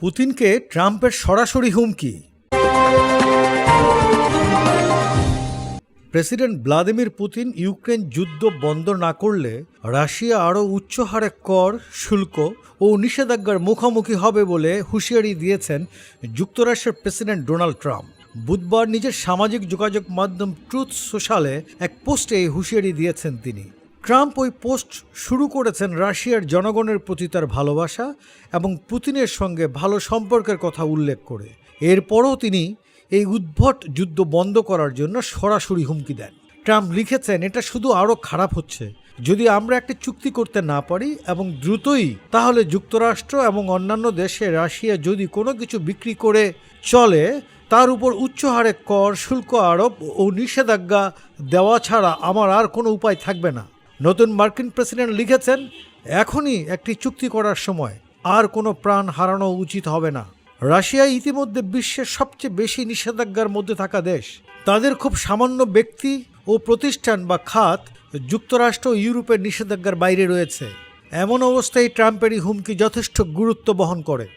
পুতিনকে ট্রাম্পের সরাসরি হুমকি। প্রেসিডেন্ট ভ্লাদিমির পুতিন ইউক্রেন যুদ্ধ বন্ধ না করলে রাশিয়া আরও উচ্চ হারে কর, শুল্ক ও নিষেধাজ্ঞার মুখোমুখি হবে বলে হুঁশিয়ারি দিয়েছেন যুক্তরাষ্ট্রের প্রেসিডেন্ট ডোনাল্ড ট্রাম্প। বুধবার নিজের সামাজিক যোগাযোগ মাধ্যম ট্রুথ সোশ্যালে এক পোস্টে হুঁশিয়ারি দিয়েছেন তিনি। ট্রাম্প ওই পোস্ট শুরু করেছেন রাশিয়ার জনগণের প্রতি তার ভালোবাসা এবং পুতিনের সঙ্গে ভালো সম্পর্কের কথা উল্লেখ করে। এরপরও তিনি এই উদ্ভট যুদ্ধ বন্ধ করার জন্য সরাসরি হুমকি দেন। ট্রাম্প লিখেছেন, এটা শুধু আরও খারাপ হচ্ছে। যদি আমরা একটি চুক্তি করতে না পারি এবং দ্রুতই, তাহলে যুক্তরাষ্ট্র এবং অন্যান্য দেশে রাশিয়া যদি কোনো কিছু বিক্রি করে চলে, তার উপর উচ্চ হারে কর, শুল্ক আরোপ ও নিষেধাজ্ঞা দেওয়া ছাড়া আমার আর কোনো উপায় থাকবে না। নতুন মার্কিন প্রেসিডেন্ট লিখেছেন, এখনই একটি চুক্তি করার সময়। আর কোনো প্রাণ হারানো উচিত হবে না। রাশিয়া ইতিমধ্যে বিশ্বের সবচেয়ে বেশি নিষেধাজ্ঞার মধ্যে থাকা দেশ। তাদের খুব সামান্য ব্যক্তি ও প্রতিষ্ঠান বা খাত যুক্তরাষ্ট্র ইউরোপের নিষেধাজ্ঞার বাইরে রয়েছে। এমন অবস্থায় ট্রাম্পের হুমকি যথেষ্ট গুরুত্ব বহন করে।